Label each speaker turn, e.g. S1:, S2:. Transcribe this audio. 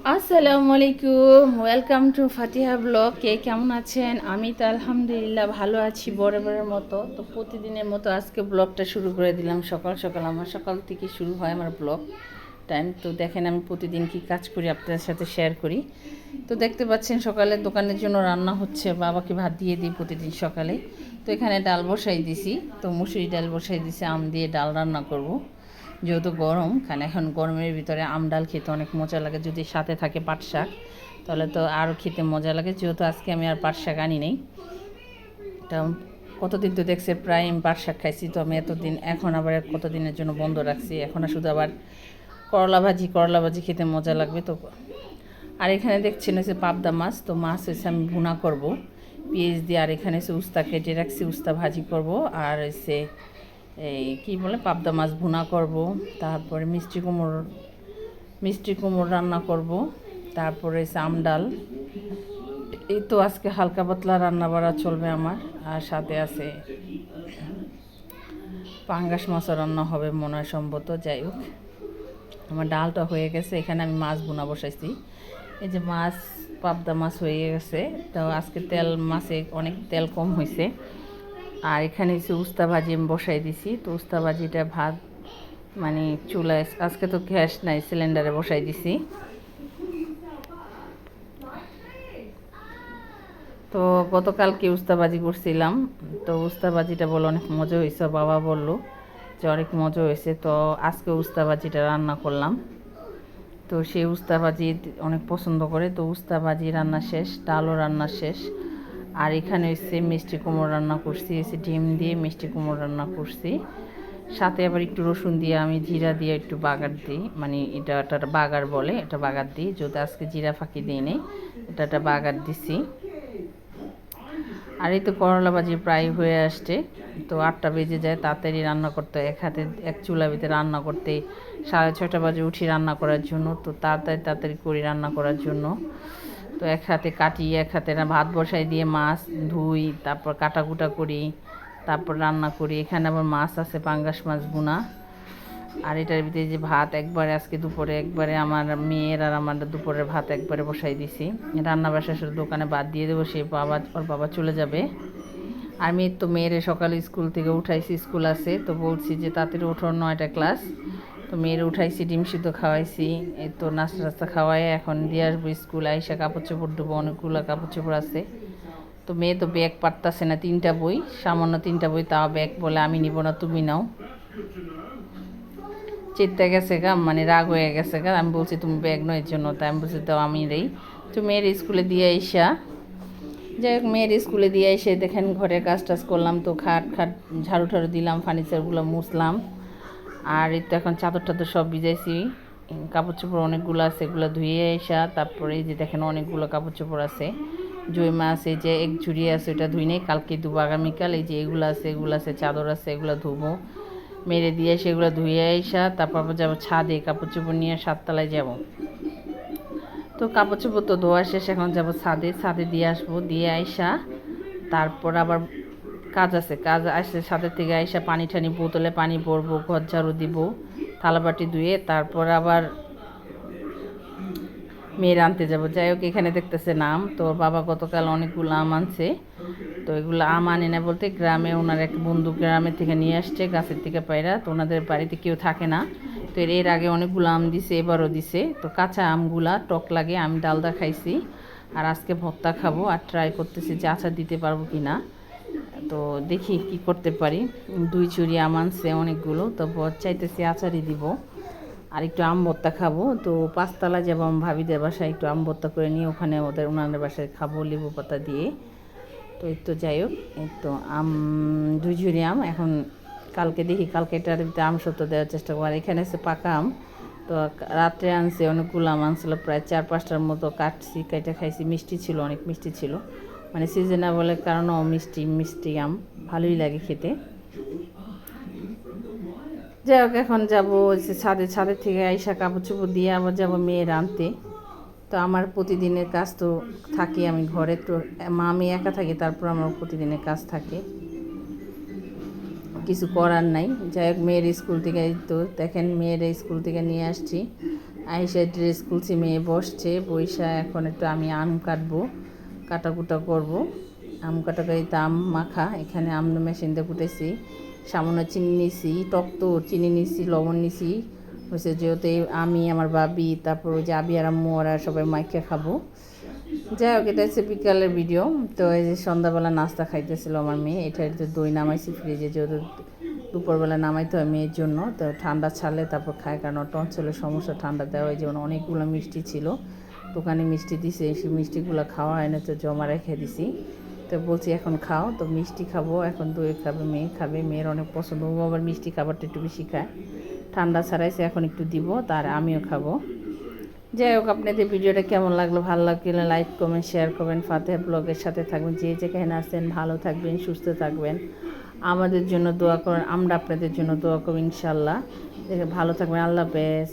S1: আসসালামু আলাইকুম welcome to Fatiha blog কে কেমন আছেন? আমি তো আলহামদুলিল্লাহ ভালো আছি, বরাবরের মতো। তো প্রতিদিনের মতো আজকে ব্লগটা শুরু করে দিলাম। সকাল সকাল আমার, সকাল থেকে শুরু হয় আমার ব্লগ টাইম তো দেখেন আমি প্রতিদিন কি কাজ করি, আপনাদের সাথে শেয়ার করি। তো দেখতে পাচ্ছেন সকালে দোকানের জন্য রান্না হচ্ছে, বাবাকে ভাত দিয়ে দিই প্রতিদিন সকালে। তো এখানে ডাল বসাই দিছি। তো মুসুরি ডাল বসাই দিছি, আম দিয়ে ডাল রান্না করব। যেহেতু গরম, কারণ এখন গরমের ভিতরে আম ডাল খেতে অনেক মজা লাগে। যদি সাথে থাকে পাট শাক, তাহলে তো আরও খেতে মজা লাগে। যেহেতু আজকে আমি আর পাট শাক আনি নেই। তা কতদিন তো দেখছে প্রায় আমি পাট শাক খাইছি, তো আমি এতদিন, এখন আবার কতদিনের জন্য বন্ধ রাখছি। এখন শুধু আবার করলা ভাজি করলা ভাজি খেতে মজা লাগবে। তো আর এখানে দেখছেন হচ্ছে পাবদা মাছ, তো মাছ হচ্ছে আমি ভুনা করব। পেঁয়াজ দিয়ে, আর এখানে হচ্ছে উস্তা কেটে রাখছি, উস্তা ভাজি করব। আর হচ্ছে এই কি বলে, পাবদা মাছ ভুনা করব, তারপরে মিষ্টি কুমড়োর, মিষ্টি কুমড়ো রান্না করব, তারপরে আম ডাল। এই তো আজকে হালকা পাতলা রান্না বাড়া চলবে আমার, আর সাথে আছে পাঙ্গাস মাছও রান্না হবে মনে হয় সম্ভবত, যাই হোক। আমার ডালটা হয়ে গেছে, এখানে আমি মাছ বোনা বসাইছি। এই যে মাছ, পাবদা মাছ হয়ে গেছে, তো আজকে তেল মাছে অনেক তেল কম হয়েছে আর এখানে হচ্ছে উস্তা ভাজি আমি বসাই দিছি, তো উস্তা ভাজিটা ভাত মানে চুলায়, আজকে তো গ্যাস নাই, সিলিন্ডারে বসাই দিছি। তো গতকালকে উস্তাবাজি করছিলাম, তো উস্তাবাজিটা বলে অনেক মজা হয়েছে, বাবা বলল যে অনেক মজা হয়েছে, তো আজকে উস্তাবাজিটা রান্না করলাম। তো সেই উস্তাবাজি অনেক পছন্দ করে, তো উস্তাবাজি রান্না শেষ, ডালও রান্না শেষ। আর এখানে হচ্ছে মিষ্টি কুমড়ো রান্না করছি হচ্ছে ডিম দিয়ে মিষ্টি কুমড়ো রান্না করছি। সাথে আবার একটু রসুন দিয়ে আমি জিরা দিয়ে একটু বাগার দিই মানে এটা একটা বাগার বলে, এটা বাগার দিই যদি আজকে জিরা ফাঁকি দিই নেই, এটা একটা বাগার দিছি। আর এই তো করলা ভাজি প্রায় হয়ে আসছে, তো আটটা বেজে যায়, তাড়াতাড়ি রান্না করতে এক হাতে এক চুলা ভিতরে রান্না করতে সাড়ে ছটা বাজে উঠি রান্না করার জন্য, তো তাড়াতাড়ি তাড়াতাড়ি করি রান্না করার জন্য। তো এক হাতে কাটি, এক হাতে না ভাত বসাই দিয়ে মাছ ধুই, তারপর কাটাকুটা করি, তারপর রান্না করি। এখানে আবার মাছ আছে, পাঙ্গাস মাছ বোনা আর এটার ভিতরে যে ভাত একবারে, আজকে দুপুরে একবারে আমার মেয়ের আর আমার দুপুরের ভাত একবারে বসাই দিছি। রান্না বাসা শুধু দোকানে বাদ দিয়ে দেবো, সে বাবা, ওর বাবা চলে যাবে। আমি তো মেয়েরে সকালে স্কুল থেকে উঠাইছি, স্কুল আছে, তো বলছি যে তাড়াতাড়ি ওঠো নয়টা ক্লাস। তো মেয়ের উঠাইছি, ডিম সিদ্ধ খাওয়াইছি। এই তো নাস্তা টাস্তা খাওয়াই এখন দিয়ে আসব স্কুল, আইসা কাপড় চোপড় দেবো অনেকগুলো কাপড় চোপড় আছে। তো মেয়ে তো ব্যাগ পারতাছে না, তিনটা বই, সামান্য তিনটা বই, তাও ব্যাগ বলে আমি নিব না, তুমি নাও। চিত্তে গেছে গা মানে রাগ হয়ে গেছে গা, আমি বলছি তুমি ব্যাগ নয় জন্য। তাই আমি বলছি তো আমি রেই তো মেয়ের স্কুলে দিয়ে আইসা, যাই হোক, মেয়ের স্কুলে দিয়ে এসে দেখেন ঘরের কাজ টাজ করলাম তো খাট খাট ঝাড়ু ঠাড়ু দিলাম, ফার্নিচারগুলো মুছলাম। আর এই তো এখন চাদর টাদর সব ভিজাইছি। কাপড় চোপড় অনেকগুলো আছে, এগুলো ধুয়ে আসা তারপরে এই যে দেখেন অনেকগুলো কাপড় চোপড় আছে। জই মাছ এই যে এক ঝুড়ি আছে, ওইটা ধুই নেই, কালকে ধুবো আগামীকাল, এই যে এগুলো আছে এগুলো আছে, চাদর আছে, এগুলো ধুবো। মেরে দিয়ে সেগুলো ধুয়ে আইসা, তারপর যাব ছাদে কাপড় চোপড় নিয়ে সাততলায় যাব। তো কাপড় চোপড় তো ধোয়া শেষ, এখন যাব ছাদে। ছাদে দিয়ে আসব, দিয়ে আইসা, তারপর আবার কাজ আছে, কাজ আসে ছাদের থেকে আইসা পানি টানি বোতলে পানি ভরবো, ঘর ঝাড়ু দিব থালাবাটি ধুয়ে তারপর আবার মেয়ের আনতে যাব। যাই হোক, এখানে দেখতেছে নাম। তো বাবা গতকাল অনেকগুলো আম আনছে। তো এগুলো আম আনে না বলতে গ্রামে ওনার এক বন্ধু গ্রামের থেকে নিয়ে আসছে, গাছের থেকে পায়রা। তো ওনাদের বাড়িতে কেউ থাকে না। তো এর এর আগে অনেকগুলো আম দিছে, এবারও দিছে। তো কাঁচা আমগুলা, টক লাগে, আমি ডালদা খাইছি। আর আজকে ভর্তা খাব আর ট্রাই করতেছি যে আচার দিতে পারব কি না তো দেখি কি করতে পারি। দুই চুরি আম আনছে অনেকগুলো, তো বর চাইতেছি আচারই দিব। আর একটু আম ভর্তা খাব, তো পাঁচতলা যেমন ভাবিদের বাসায় একটু আম ভর্তা করে নিয়ে ওখানে ওদের ওনাদের বাসায় খাব লেবু পাতা দিয়ে। তো এই তো যাই হোক, এই তো আম, দুই ঝুড়ি আম, এখন কালকে দেখি, কালকে এটার আম সত্য দেওয়ার চেষ্টা করব। আর এখানে আছে পাকা আম, তো রাত্রে আনছে অনেকগুলো আম, আনছিল প্রায় চার পাঁচটার মতো কাটছি, কেটে খাইছি, মিষ্টি ছিল, অনেক মিষ্টি ছিল। মানে সিজনেবলের কারণেও মিষ্টি মিষ্টি আম, ভালোই লাগে খেতে। যাই হোক, এখন যাব ছাদে ছাদের থেকে আইসা কাপড় চোপড় দিয়ে আবার যাব মেয়ের আনতে। তো আমার প্রতিদিনের কাজ তো থাকে, আমি ঘরে তো, মা, আমি একা থাকি, তারপর আমার প্রতিদিনের কাজ থাকে। কিছু করার নাই। যাই হোক, মেয়ের স্কুল থেকে তো দেখেন, মেয়ের স্কুল থেকে নিয়ে আসছি। আইসা ড্রেস খুলছি, মেয়ে বসছে বৈশা এখন একটু আমি আম কাটবো। কাটাকুটা করব। আম কাটা গাড়িতে আম মাখা, এখানে আম দিয়ে কুটেছি। সামান্য চিনি নিছি, টক তো চিনি নিছি, লবণ নিছি। হয়েছে যেহেতু আমি, আমার বাবি তারপর ওই যে আবি আর আম্মু, ওরা সবাই মাইকে খাব। যাই হোক, এটা হচ্ছে বিকালের ভিডিও। তো এই যে সন্ধ্যাবেলা নাস্তা খাইতেছিল আমার মেয়ে এটা একটু দই নামাইছি ফ্রিজে যেহেতু দুপুরবেলা নামাইতে হয় মেয়ের জন্য, তো ঠান্ডা ছাড়লে তারপর খায়, কারণ টনসলের সমস্যা ঠান্ডা দেওয়া হয়, যেমন অনেকগুলো মিষ্টি ছিল। দোকানে মিষ্টি দিছে সেই মিষ্টিগুলো খাওয়া হয় না, তো জমা রেখে দিছি। তো বলছি, এখন খাও, তো মিষ্টি খাব, এখন দই খাবে, মেয়ে খাবে, মেয়ের অনেক পছন্দ, ও আবার মিষ্টি খাবারটা একটু বেশি খায়। ঠান্ডা ছাড়াইছে, এখন একটু দিব, তার আমিও খাব। যাই হোক, আপনাদের ভিডিওটা কেমন লাগল? ভালো লাগলে লাইক, কমেন্ট, শেয়ার করবেন। ফাতেহ ব্লগের সাথে থাকবেন, যে যেখানে আসেন ভালো থাকবেন, সুস্থ থাকবেন। আমাদের জন্য দোয়া করেন আমরা আপনাদের জন্য দোয়া করব ইনশাল্লাহ। ভালো থাকবেন, আল্লাহ হাফেজ।